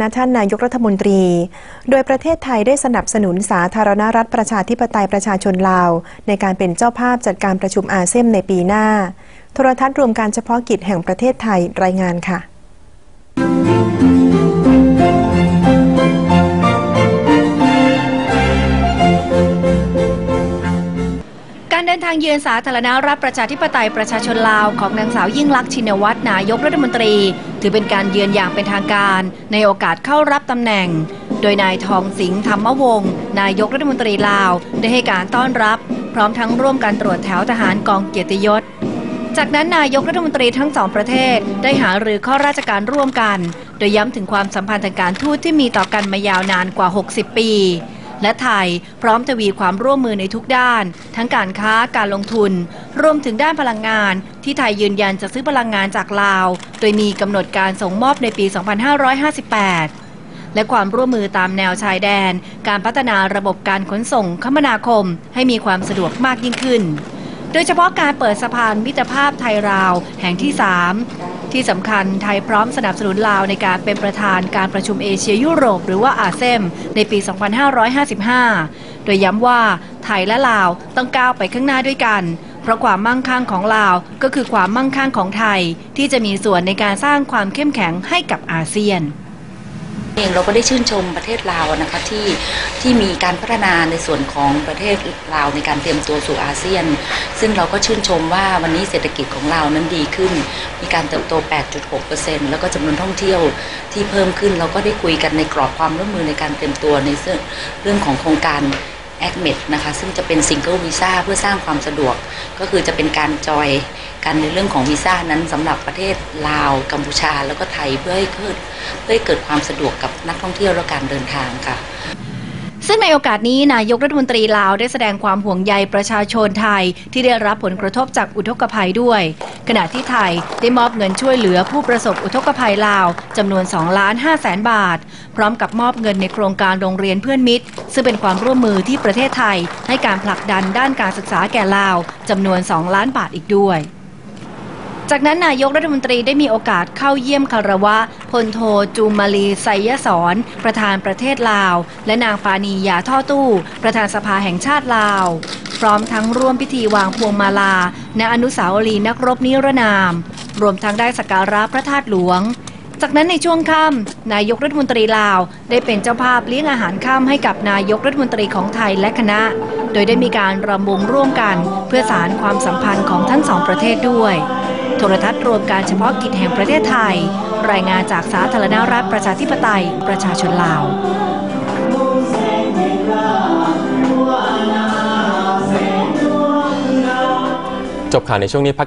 ณท่านนายกรัฐมนตรี โดยประเทศไทยได้สนับสนุนสาธารณรัฐประชาธิปไตยประชาชนลาว ในการเป็นเจ้าภาพจัดการประชุมอาเซียนในปีหน้า โทรทัศน์รวมการเฉพาะกิจแห่งประเทศไทยรายงานค่ะารเดินทางเยือนสาธารณรัฐประชาธิปไตยประชาชนลาวของนางสาวยิ่งลักษณ์ชินวัตรนายกรัฐมนตรี ถือเป็นการเยือนอย่างเป็นทางการ ในโอกาสเข้ารับตำแหน่ง โดยนายทองสิงห์ธรรมวงศ์นายกรัฐมนตรีลาว ได้ให้การต้อนรับ พร้อมทั้งร่วมกันตรวจแถวทหารกองเกียรติยศจากนั้นนายกรัฐมนตรีทั้งสองประเทศได้หารือข้อราชการร่วมกัน โดยย้ำถึงความสัมพันธ์ทางการทูตที่มีต่อกันมายาวนานกว่า 60 ปี และไทยพร้อมทวีความร่วมมือในทุกด้าน ทั้งการค้าการลงทุน รวมถึงด้านพลังงาน ที่ไทยยืนยันจะซื้อพลังงานจากลาว โดยมีกำหนดการส่งมอบในปี 2558และความร่วมมือตามแนวชายแดน การพัฒนาระบบการขนส่งคมนาคม ให้มีความสะดวกมากยิ่งขึ้น โดยเฉพาะการเปิดสะพานมิตรภาพไทยลาวแห่งที่ 3 ที่สำคัญไทยพร้อมสนับสนุนลาวในการเป็นประธานการประชุมเอเชียยุโรป หรือว่าอาเซมในปี 2555 โดยย้ำว่าไทยและลาวต้องก้าวไปข้างหน้าด้วยกัน เพราะความมั่งคั่งของลาวก็คือความมั่งคั่งของไทย ที่จะมีส่วนในการสร้างความเข้มแข็งให้กับอาเซียน เองเราก็ได้ชื่นชมประเทศลาวนะคะที่ที่มีการพัฒนาในส่วนของประเทศลาวในการเตรียมตัวสู่อาเซียน ซึ่งเราก็ชื่นชมว่าวันนี้เศรษฐกิจของเรานั้นดีขึ้น มีการเติบโต 8.6%แล้วก็จำนวนท่องเที่ยวที่เพิ่มขึ้นเราก็ได้คุยกันในกรอบความร่วมมือในการเตรียมตัวในเรื่องของโครงการ a c m e d นะคะซึ่งจะเป็นซิงเกิลวีซ่าเพื่อสร้างความสะดวก ก็คือจะเป็นการจอยกันในเรื่องของวีซ่านั้นสำหรับประเทศลาว กัมพูชาแล้วก็ไทยเพื่อให้เกิดเพื่อให้เกิดความสะดวกกับนักท่องเที่ยวและการเดินทางค่ะ ซึ่งในโอกาสนี้นายกรัฐมนตรีลาวได้แสดงความห่วงใยประชาชนไทยที่ได้รับผลกระทบจากอุทกภัยด้วย ขณะที่ไทยได้มอบเงินช่วยเหลือผู้ประสบอุทกภัยลาวจำนวน2ล้าน5แสนบาท พร้อมกับมอบเงินในโครงการโรงเรียนเพื่อนมิตร ซึ่งเป็นความร่วมมือที่ประเทศไทย ให้การผลักดันด้านการศึกษาแก่ลาวจำนวน 2 ล้านบาทอีกด้วย จากนั้นนายกรัฐมนตรีได้มีโอกาสเข้าเยี่ยมคารวะพลโทจูมาลีไซยสอนประธานประเทศลาว และนางฟานียาท่อตู้ ประธานสภาแห่งชาติลาว พร้อมทั้งร่วมพิธีวางพวงมาลา ณอนุสาวรีย์นักรบนิรนาม รวมทั้งได้สักการะพระธาตุหลวงจากนั้นในช่วงค่ำนายกรัฐมนตรีลาว ได้เป็นเจ้าภาพเลี้ยงอาหารค่ำให้กับนายกรัฐมนตรีของไทยและคณะ โดยได้มีการรำวงร่วมกัน เพื่อสารความสัมพันธ์ของทั้งสองประเทศด้วย โทรทัศน์รวมการเฉพาะกิจแห่งประเทศไทย รายงานจากสาธารณรัฐประชาธิปไตย ประชาชนลาวจบข่าวในช่วงนี้พัก